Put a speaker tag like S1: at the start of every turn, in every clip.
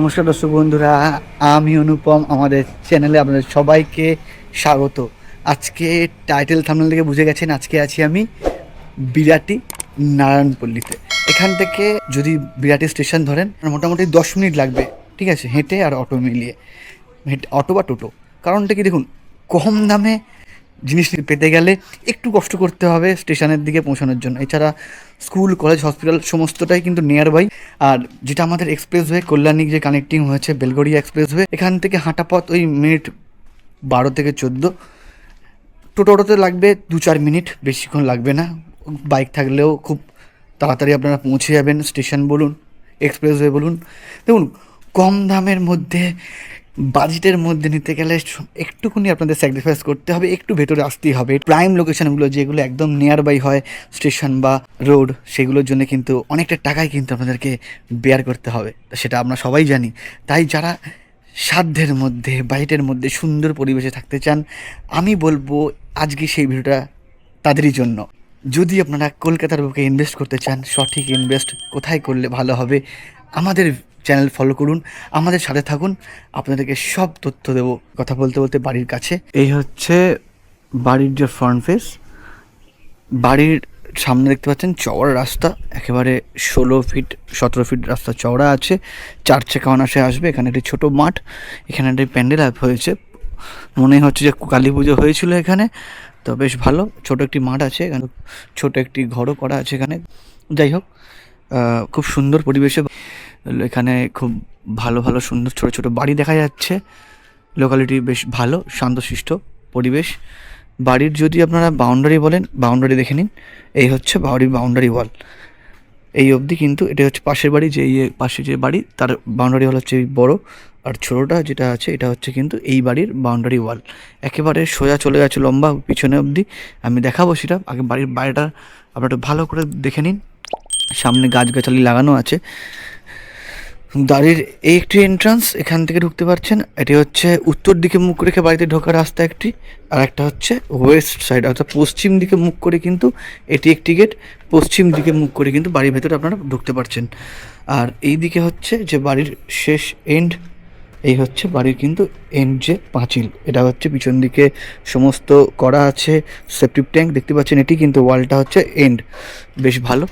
S1: নমস্কার দর্শক বন্ধুরা, আমি অনুপম, আমাদের চ্যানেলে আপনাদের সবাইকে স্বাগত। আজকে টাইটেল থামনেল থেকে বুঝে গেছেন, আজকে আছি আমি বিরাটি নারায়ণপল্লীতে। এখান থেকে যদি বিরাটি স্টেশন ধরেন, মোটামুটি দশ মিনিট লাগবে, ঠিক আছে? হেঁটে আর অটো মিলিয়ে। হেঁটে, অটো বা টোটো? কারণটা কি দেখুন, কম দামে জিনিস পেতে গেলে একটু কষ্ট করতে হবে স্টেশনের দিকে পৌঁছানোর জন্য। এছাড়া স্কুল, কলেজ, হসপিটাল সমস্তটাই কিন্তু নিয়ার বাই আর যেটা আমাদের এক্সপ্রেস ওয়ে কল্যাণী যে কানেক্টিং হয়েছে, বেলগড়িয়া এক্সপ্রেস ওয়ে এখান থেকে হাঁটা পথ ওই মিনিট বারো থেকে চোদ্দ। টোটোটোতে লাগবে দু চার মিনিট, বেশিক্ষণ লাগবে না। বাইক থাকলেও খুব তাড়াতাড়ি আপনারা পৌঁছে যাবেন। স্টেশন বলুন এক্সপ্রেস এক্সপ্রেসওয়ে বলুন। দেখুন, কম দামের মধ্যে বাজেটের মধ্যে নিতে গেলে একটুখানি আপনাদের স্যাক্রিফাইস করতে হবে, একটু ভেতরে আসতেই হবে। প্রাইম লোকেশনগুলো যেগুলো একদম নিয়ার বাই হয় স্টেশন বা রোড সেগুলোর জন্য কিন্তু অনেকটা টাকাই কিন্তু আপনাদেরকে বেয়ার করতে হবে। সেটা আমরা সবাই জানি। তাই যারা সাধ্যের মধ্যে, বাজেটের মধ্যে সুন্দর পরিবেশে থাকতে চান, আমি বলব আজকে সেই ভিডিওটা তাদেরই জন্য। যদি আপনারা কলকাতার বুকে ইনভেস্ট করতে চান, সঠিক ইনভেস্ট কোথায় করলে ভালো হবে, আমাদের চ্যানেল ফলো করুন, আমাদের সাথে থাকুন। আপনাদেরকে সব তথ্য দেবো, কথা বলতে বলতে বাড়ির কাছে। এই হচ্ছে বাড়ির যে ফ্রন্ট ফেস বাড়ির সামনে দেখতে পাচ্ছেন চওড়া রাস্তা, একেবারে ষোলো ফিট সতেরো ফিট রাস্তা চওড়া আছে। চার চাকা অনাসে আসবে, এখানে একটি ছোটো মাঠ, এখানে একটি প্যান্ডেল আপ হয়েছে। মনে হচ্ছে যে কালী পুজো হয়েছিল এখানে, তো বেশ ভালো, ছোট একটি মাঠ আছে এখানে, ছোট একটি ঘরও করা আছে এখানে। যাই হোক খুব সুন্দর পরিবেশে এখানে খুব ভালো ভালো, সুন্দর ছোট ছোট বাড়ি দেখা যাচ্ছে। লোকালিটি বেশ ভালো, শান্তশিষ্ট পরিবেশ। বাড়ির যদি আপনারা বাউন্ডারি বলেন বাউন্ডারি দেখে নিন। এই হচ্ছে বাড়ির বাউন্ডারি ওয়াল এই অবধি কিন্তু এটা হচ্ছে পাশের বাড়ি, যে ইয়ে পাশে যে বাড়ি, তার বাউন্ডারি ওয়াল হচ্ছে বড়। আর ছোটোটা যেটা আছে, এটা হচ্ছে কিন্তু এই বাড়ির বাউন্ডারি ওয়াল একেবারে সোজা চলে গেছে লম্বা পিছনে অবধি। আমি দেখাবো সেটা। আগে বাড়ির বাইরেটা আপনারা একটু ভালো করে দেখে নিন। সামনে গাছগাছালি লাগানো আছে। বাড়ির এই একটি এন্ট্রান্স এখান থেকে ঢুকতে পারছেন। এটি হচ্ছে উত্তর দিকে মুখ রেখে বাড়িতে ঢোকার রাস্তা একটি, আর একটা হচ্ছে ওয়েস্ট সাইড অর্থাৎ পশ্চিম দিকে মুখ করে কিন্তু এটি একটি গেট পশ্চিম দিকে মুখ করে কিন্তু বাড়ির ভেতরে আপনারা ঢুকতে পারছেন। আর এই দিকে হচ্ছে যে বাড়ির শেষ এন্ড এই হচ্ছে বাড়ির কিন্তু এন্ড যে পাঁচিল। এটা হচ্ছে পিছন দিকে সমস্ত করা আছে সেপটিভ ট্যাঙ্ক দেখতে পাচ্ছেন এটি কিন্তু ওয়ালটা হচ্ছে এন্ড বেশ ভালো।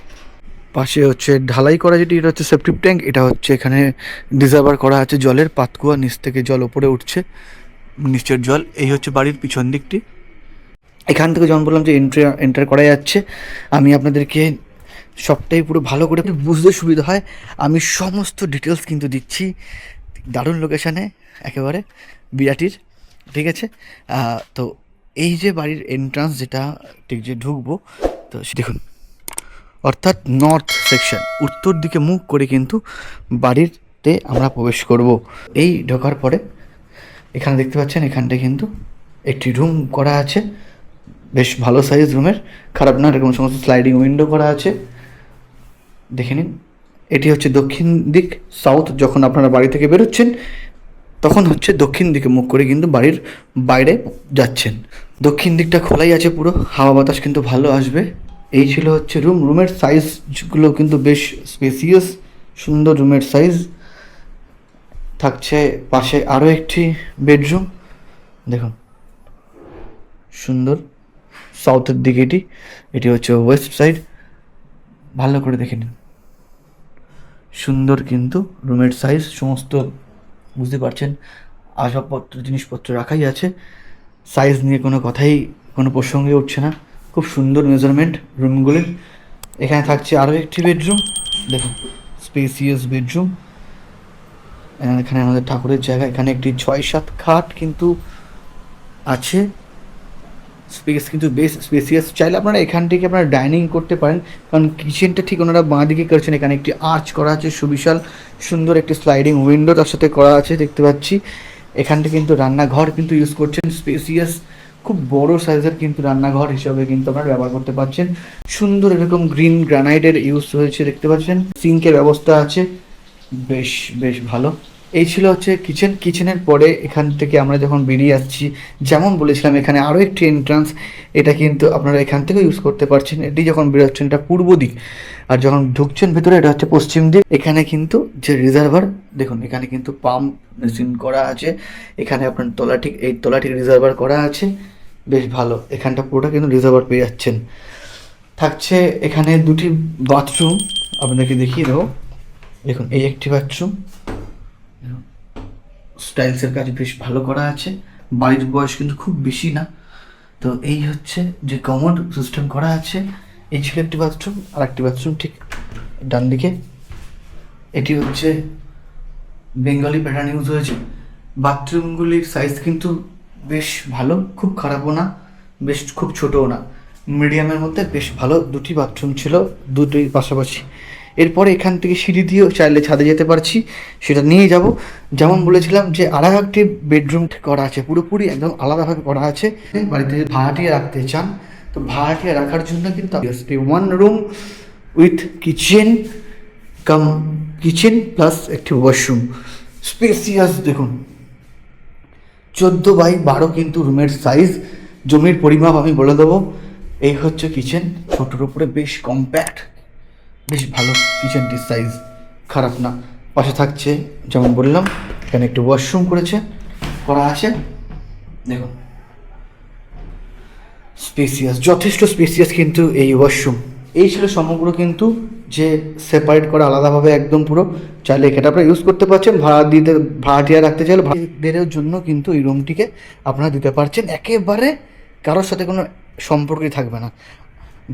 S1: পাশে হচ্ছে ঢালাই করা যেটি, এটা হচ্ছে সেপটিভ ট্যাঙ্ক এটা হচ্ছে এখানে রিজার্ভার করা আছে জলের পাতকুয়া নিচ থেকে জল ওপরে উঠছে নিচের জল। এই হচ্ছে বাড়ির পিছন দিকটি। এখান থেকে যেমন বললাম যে এন্ট্রি এন্টার করা যাচ্ছে, আমি আপনাদেরকে সবটাই পুরো ভালো করে বুঝতে সুবিধা হয়। আমি সমস্ত ডিটেলস কিন্তু দিচ্ছি দারুণ লোকেশানে একেবারে বিরাটির, ঠিক আছে? তো এই যে বাড়ির এন্ট্রান্স যেটা, ঠিক যে ঢুকবো, তো দেখুন। অর্থাৎ নর্থ সেকশন উত্তর দিকে মুখ করে কিন্তু বাড়িতে আমরা প্রবেশ করব। এই ঢোকার পরে এখানে দেখতে পাচ্ছেন, এখানটায় কিন্তু একটি রুম করা আছে। বেশ ভালো সাইজ রুমের খারাপ না, এরকম সমস্ত স্লাইডিং উইন্ডো করা আছে। দেখে নিন, এটি হচ্ছে দক্ষিণ দিক সাউথ যখন আপনারা বাড়ি থেকে বেরোচ্ছেন, তখন হচ্ছে দক্ষিণ দিকে মুখ করে কিন্তু বাড়ির বাইরে যাচ্ছেন। দক্ষিণ দিকটা খোলাই আছে পুরো, হাওয়া বাতাস কিন্তু ভালো আসবে। এই ছিল হচ্ছে রুম রুমের সাইজগুলো কিন্তু বেশ স্পেসিয়াস সুন্দর রুমের সাইজ থাকছে পাশে আরও একটি বেডরুম দেখুন, সুন্দর। সাউথের দিকে এটি এটি হচ্ছে ওয়েস্ট সাইড ভালো করে দেখে নিন। সুন্দর কিন্তু রুমের সাইজ সমস্ত বুঝতে পারছেন। আসবাবপত্র, জিনিসপত্র রাখাই আছে। সাইজ নিয়ে কোনো কথাই, কোনো প্রসঙ্গে উঠছে না। খুব সুন্দর মেজারমেন্ট রুমগুলির এখানে থাকছে আরও একটি বেডরুম দেখুন স্পেসিয়াস বেডরুম এখানে আমাদের ঠাকুরের জায়গা। এখানে একটি ছয় সাত খাট কিন্তু আছে। স্পেস কিন্তু বেশ স্পেসিয়াস চাইলে আপনারা এখান থেকে আপনারা ডাইনিং করতে পারেন। কারণ কিচেনটা ঠিক ওনারা বাঁ দিকে করেছেন। এখানে একটি আর্চ করা আছে, সুবিশাল, সুন্দর একটি স্লাইডিং উইন্ডো তার সাথে করা আছে, দেখতে পাচ্ছি। এখানটা কিন্তু রান্নাঘর কিন্তু ইউজ করছেন। স্পেসিয়াস খুব বড় সাইজের কিন্তু রান্নাঘর হিসাবে কিন্তু আপনারা ব্যবহার করতে পারছেন। সুন্দর এরকম গ্রিন গ্রানাইটের ইউজ হয়েছে, দেখতে পাচ্ছেন। সিঙ্কের ব্যবস্থা আছে। বেশ বেশ ভালো। এই ছিল হচ্ছে কিচেন কিচেনের পরে এখান থেকে আমরা যখন বেরিয়ে আসছি, যেমন বলেছিলাম এখানে আরও একটি এন্ট্রান্স এটা কিন্তু আপনারা এখান থেকে ইউজ করতে পারছেন। এটি যখন বেরোচ্ছেন, এটা পূর্ব দিক। আর যখন ঢুকছেন ভেতরে, এটা হচ্ছে পশ্চিম দিক। এখানে কিন্তু যে রিজার্ভার দেখুন, এখানে কিন্তু পাম্প মেশিন করা আছে। এখানে আপনার তলা ঠিক, এই তলা ঠিক রিজার্ভার করা আছে। বেশ ভালো, এখানটা পুরোটা কিন্তু রিজার্ভার পেয়ে যাচ্ছেন। থাকছে এখানে দুটি বাথরুম আপনাকে দেখিয়ে দেবো। দেখুন, এই একটি বাথরুম স্টাইলসের কাজ বেশ ভালো করা আছে। বাড়ির বয়স কিন্তু খুব বেশি না। তো এই হচ্ছে যে কমোড সিস্টেম করা আছে। এই ছিল একটি বাথরুম আর একটি বাথরুম ঠিক ডান দিকে। এটি হচ্ছে বেঙ্গলি প্যাটার্ন ইউজ হয়েছে। বাথরুমগুলির সাইজ কিন্তু বেশ ভালো, খুব খারাপও না, বেশ খুব ছোটও না। মিডিয়ামের মধ্যে বেশ ভালো দুটি বাথরুম ছিল দুটি পাশাপাশি। এরপরে এখান থেকে সিঁড়ি দিয়েও চাইলে ছাদে যেতে পারছি, সেটা নিয়ে যাব। যেমন বলেছিলাম যে আড়াই একটি বেডরুম করা আছে, পুরোপুরি একদম আলাদাভাবে করা আছে। বাড়িতে ভাড়াটিয়ে রাখতে চান, তো ভাড়াটিয়ে রাখার জন্য কিন্তু one room with kitchen cum kitchen plus একটি ওয়াশরুম স্পেসিয়াস দেখুন। চোদ্দ বাই বারো কিন্তু রুমের সাইজ জমির পরিমাপ আমি বলে দেবো। এই হচ্ছে কিচেন ছোটোর উপরে বেশ কম্প্যাক্ট বেশ ভালো কিচেনটির সাইজ খারাপ না। পাশে থাকছে, যেমন বললাম, এখানে একটু ওয়াশরুম করেছে, করা আছে। দেখুন। স্পেসিয়াস যথেষ্ট স্পেসিয়াস কিন্তু এই ওয়াশরুম এই ছিল সমগ্র কিন্তু যে সেপারেট করা আলাদাভাবে একদম পুরো। চাইলে এটা আপনারা ইউজ করতে পারছেন, ভাড়া দিতে ভাড়াটিয়া রাখতে চাইলে ভাড়াদের জন্য কিন্তু এই রুমটিকে আপনারা দিতে পারছেন। একেবারে কারোর সাথে কোনো সম্পর্কই থাকবে না।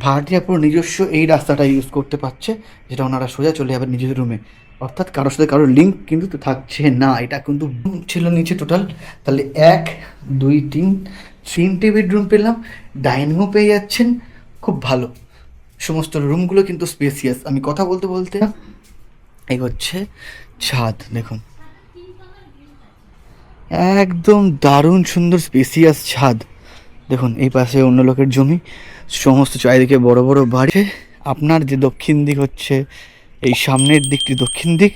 S1: ভাড়াটিয়া পুরো নিজস্ব এই রাস্তাটা ইউজ করতে পারছে, যেটা ওনারা সোজা চলে যাবে নিজের রুমে অর্থাৎ কারোর সাথে কারোর লিঙ্ক কিন্তু থাকছে না। এটা কিন্তু ছিল নিচে টোটাল তাহলে এক, দুই, তিন তিনটে বেডরুম পেলাম। ডাইনিংও পেয়ে যাচ্ছেন। খুব ভালো। সমস্ত রুমগুলো কিন্তু স্পেসিয়াস আমি কথা বলতে বলতে এই হচ্ছে ছাদ, দেখুন। একদম দারুণ সুন্দর স্পেসিয়াস ছাদ। দেখুন, এই পাশে অন্য লোকের জমি। সমস্ত চারিদিকে বড় বড় বাড়ি। আপনার যে দক্ষিণ দিক হচ্ছে, এই সামনের দিকটি দক্ষিণ দিক।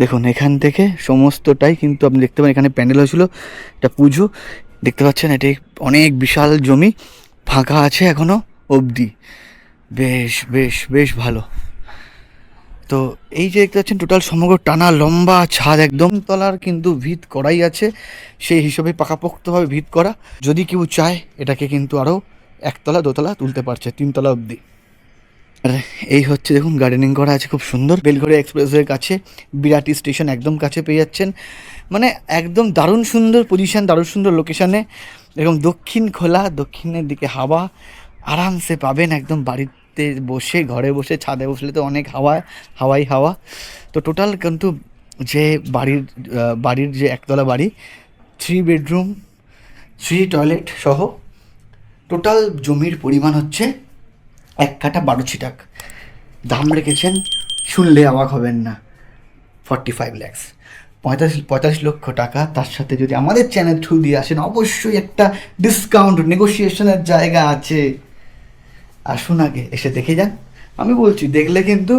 S1: দেখুন, এখান থেকে সমস্তটাই কিন্তু আপনি দেখতে পারেন এখানে প্যান্ডেল হয়েছিল এটা পুজো। দেখতে পাচ্ছেন, এটি অনেক বিশাল জমি, ফাঁকা আছে এখনও অবধি। বেশ বেশ বেশ ভালো। তো এই যে দেখতে পাচ্ছেন, টোটাল সমগ্র টানা লম্বা ছাদ একদম। তলার কিন্তু ভিত করাই আছে, সেই হিসেবে পাকাপোক্তভাবে ভিত করা। যদি কেউ চায়, এটাকে কিন্তু আরও একতলা, দোতলা তুলতে পারছে, তিনতলা অবধি। আর, এই হচ্ছে দেখুন গার্ডেনিং করা আছে খুব সুন্দর। বেলঘড়িয়া এক্সপ্রেসওয়ের কাছে, বিরাটি স্টেশন একদম কাছে পেয়ে যাচ্ছেন। মানে একদম দারুণ সুন্দর পজিশন দারুণ সুন্দর লোকেশানে এরকম দক্ষিণ খোলা, দক্ষিণের দিকে হাওয়া, আরামসে পাবেন একদম বাড়িতে বসে, ঘরে বসে, ছাদে বসলে তো অনেক হাওয়া, হাওয়াই হাওয়া। তো টোটাল কিন্তু যে বাড়ির বাড়ির যে একতলা বাড়ি থ্রি বেডরুম থ্রি টয়লেট সহ টোটাল জমির পরিমাণ হচ্ছে এক কাঠা বারো ছিটাক দাম রেখেছেন, শুনলে অবাক হবেন না। ফর্টি ফাইভ ল্যাক্স পঁয়তাল্লিশ পঁয়তাল্লিশ লক্ষ টাকা। তার সাথে যদি আমাদের চ্যানেল থ্রু দিয়ে আসেন, অবশ্যই একটা ডিসকাউন্ট নেগোসিয়েশনের জায়গা আছে। আসুন আগে, এসে দেখে যান। আমি বলছি, দেখলে কিন্তু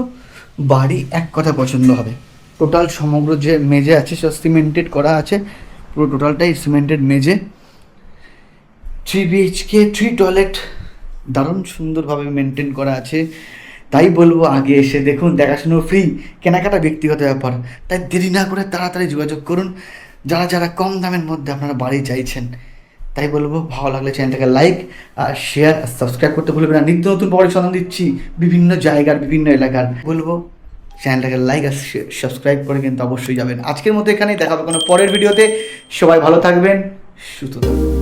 S1: বাড়ি এক কথা পছন্দ হবে। টোটাল সমগ্র যে মেজে আছে সব সিমেন্টেড করা আছে। পুরো টোটালটাই সিমেন্টেড মেজে থ্রি বিএইচকে থ্রি টয়লেট দারুণ সুন্দরভাবে মেনটেন করা আছে। তাই বলব আগে এসে দেখুন, দেখাশুনো ফ্রি কেনাকাটা ব্যক্তিগত ব্যাপার। তাই দেরি না করে তাড়াতাড়ি যোগাযোগ করুন। যারা যারা কম দামের মধ্যে আপনারা বাড়ি চাইছেন, তাই বলব ভালো লাগলে চ্যানেলটাকে লাইক আর শেয়ার আর সাবস্ক্রাইব করতে ভুলবেন না। নিত্য নতুন পরে সন্ধান দিচ্ছি বিভিন্ন জায়গার, বিভিন্ন এলাকার। বলব চ্যানেলটাকে লাইক আর সাবস্ক্রাইব করে কিন্তু অবশ্যই যাবেন। আজকের মতো এখানেই দেখাবো কোনো পরের ভিডিওতে। সবাই ভালো থাকবেন, সুস্থ থাকবেন।